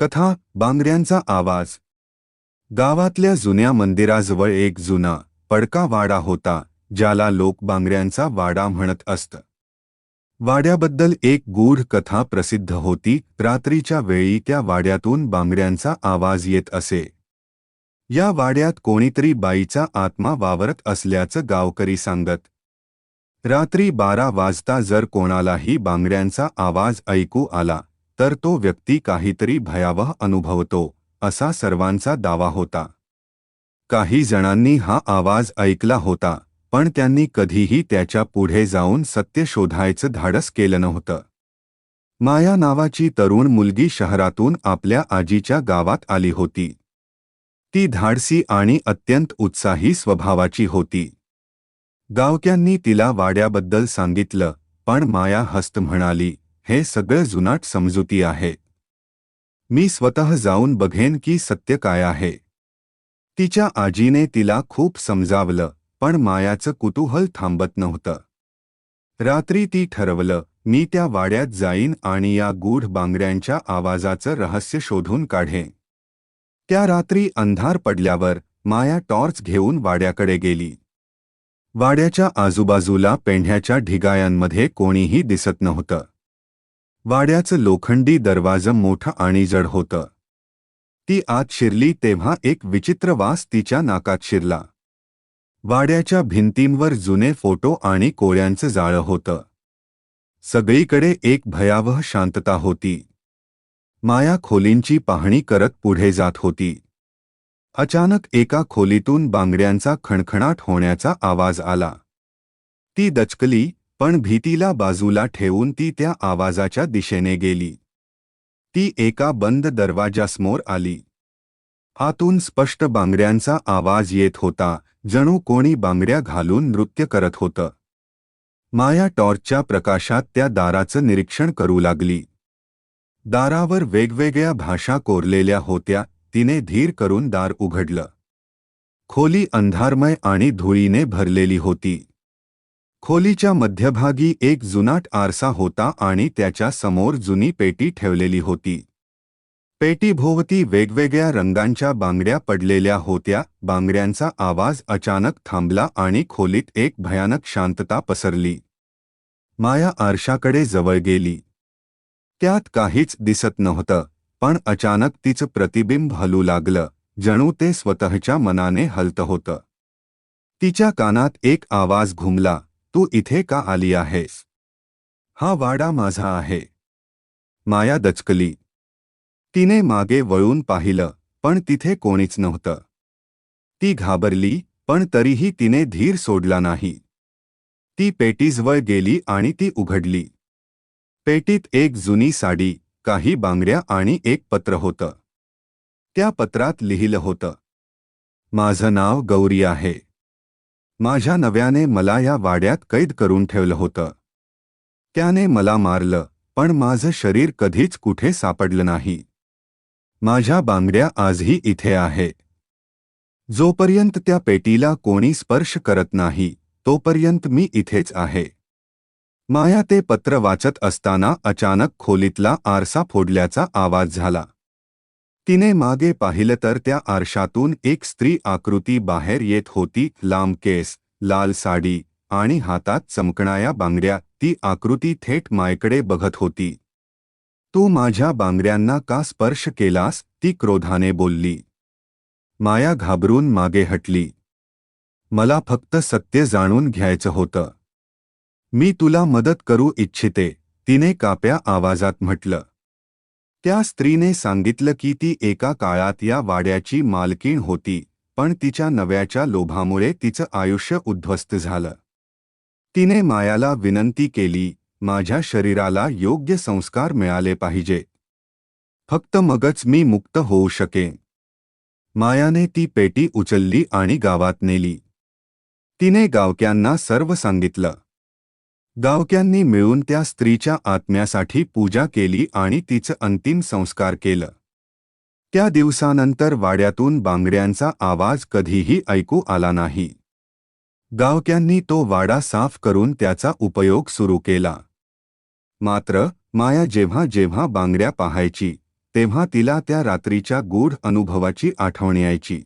कथा बांगड्यांचा आवाज. गावातल्या जुन्या मंदिराजवळ एक जुना पडका वाडा होता ज्याला लोक बांगड्यांचा वाडा म्हणत असत. वाड्याबद्दल एक गूढ कथा प्रसिद्ध होती रात्रीच्या वेळी त्या वाड्यातून बांगड्यांचा आवाज येत असे. या वाड्यात कोणीतरी बाईचा आत्मा वावरत असल्याचं गावकरी सांगत. रात्री बारा वाजता जर कोणालाही बांगड्यांचा आवाज ऐकू आला तर तो व्यक्ती काहीतरी भयावह अनुभवतो असा सर्वांचा दावा होता. काही जणांनी हा आवाज ऐकला होता पण त्यांनी कधीही त्याच्या पुढे जाऊन सत्य शोधायचं धाडस केलं नव्हतं. माया नावाची तरुण मुलगी शहरातून आपल्या आजीच्या गावात आली होती. ती धाडसी आणि अत्यंत उत्साही स्वभावाची होती. गावक्यांनी तिला वाड्याबद्दल सांगितलं पण माया हस्त म्हणाली हे सगळं जुनाट समजुती आहे. मी स्वतः जाऊन बघेन की सत्य काय आहे. तिच्या आजीने तिला खूप समजावलं पण मायाचं कुतूहल थांबत नव्हतं. रात्री ती ठरवलं मी त्या वाड्यात जाईन आणि या गूढ बांगड्यांच्या आवाजाचं रहस्य शोधून काढेन. त्या रात्री अंधार पडल्यावर माया टॉर्च घेऊन वाड्याकडे गेली. वाड्याच्या आजूबाजूला पेंढ्याच्या ढिगायांमध्ये कोणीही दिसत नव्हतं. वाड्याचं लोखंडी दरवाजं मोठं आणि जड होतं. ती आत शिरली तेव्हा एक विचित्र वास तिच्या नाकात शिरला. वाड्याच्या भिंतींवर जुने फोटो आणि कोळ्यांचं जाळं होतं. सगळीकडे एक भयावह शांतता होती. माया खोलींची पाहणी करत पुढे जात होती. अचानक एका खोलीतून बांगड्यांचा खणखणाट होण्याचा आवाज आला. ती दचकली पण भीतीला बाजूला ठेवून ती त्या आवाजाच्या दिशेने गेली. ती एका बंद दरवाजासमोर आली. आतून स्पष्ट बांगड्यांचा आवाज येत होता जणू कोणी बांगड्या घालून नृत्य करत होतं. माया टॉर्चच्या प्रकाशात त्या दाराचं निरीक्षण करू लागली. दारावर वेगवेगळ्या भाषा कोरलेल्या होत्या तिने धीर करून दार उघडलं. खोली अंधारमय आणि धुळीने भरलेली होती. खोलीच्या मध्यभागी एक जुनाट आरसा होता आणि त्याच्यासमोर जुनी पेटी ठेवलेली होती. पेटीभोवती वेगवेगळ्या रंगांच्या बांगड्या पडलेल्या होत्या. बांगड्यांचा आवाज अचानक थांबला आणि खोलीत एक भयानक शांतता पसरली. माया आरशाकडे जवळ गेली. त्यात काहीच दिसत नव्हतं पण अचानक तिचं प्रतिबिंब हलू लागलं. जणू ते स्वतःच्या मनाने हलत होतं. तिच्या कानात एक आवाज घुमला. तू इथे का आली आहेस? हा वाडा माझा आहे. माया दचकली. तिने मागे वळून पाहिलं पण तिथे कोणीच नव्हतं. ती घाबरली पण तरीही तिने धीर सोडला नाही. ती पेटीजवळ गेली आणि ती उघडली. पेटीत एक जुनी साडी काही बांगड्या आणि एक पत्र होतं. त्या पत्रात लिहिलं होतं माझं नाव गौरी आहे. माझ्या नव्याने मला या वाड्यात कैद करून ठेवलं होतं. त्याने मला मारलं पण माझं शरीर कधीच कुठे सापडलं नाही. माझ्या बांगड्या आजही इथे आहे. जोपर्यंत त्या पेटीला कोणी स्पर्श करत नाही तोपर्यंत मी इथेच आहे. माया ते पत्र वाचत असताना अचानक खोलीतला आरसा फोडल्याचा आवाज झाला. तिने मागे पाहिलं तर त्या आरशातून एक स्त्री आकृती बाहेर येत होती लांब केस लाल साडी आणि हातात चमकणाया बांगड्या. ती आकृती थेट मायकडे बघत होती. तू माझ्या बांगड्यांना का स्पर्श केलास? ती क्रोधाने बोलली. माया घाबरून मागे हटली. मला फक्त सत्य जाणून घ्यायचं होतं. मी तुला मदत करू इच्छिते तिने काप्या आवाजात म्हटलं. त्या स्त्रीने सांगितलं की ती एका काळात या वाड्याची मालकीण होती पण तिच्या नव्याच्या लोभामुळे तिचं आयुष्य उद्ध्वस्त झालं. तिने मायाला विनंती केली माझ्या शरीराला योग्य संस्कार मिळाले पाहिजे. फक्त मगच मी मुक्त होऊ शकेन. मायाने ती पेटी उचलली आणि गावात नेली. तिने गावक्यांना सर्व सांगितलं. गावक्यांनी मिळून त्या स्त्रीच्या आत्म्यासाठी पूजा केली आणि तिचं अंतिम संस्कार केलं. त्या दिवसानंतर वाड्यातून बांगड्यांचा आवाज कधीही ऐकू आला नाही. गावक्यांनी तो वाडा साफ करून त्याचा उपयोग सुरू केला. मात्र माया जेव्हा जेव्हा बांगड्या पाहायची तेव्हा तिला त्या रात्रीच्या गूढ अनुभवाची आठवण यायची.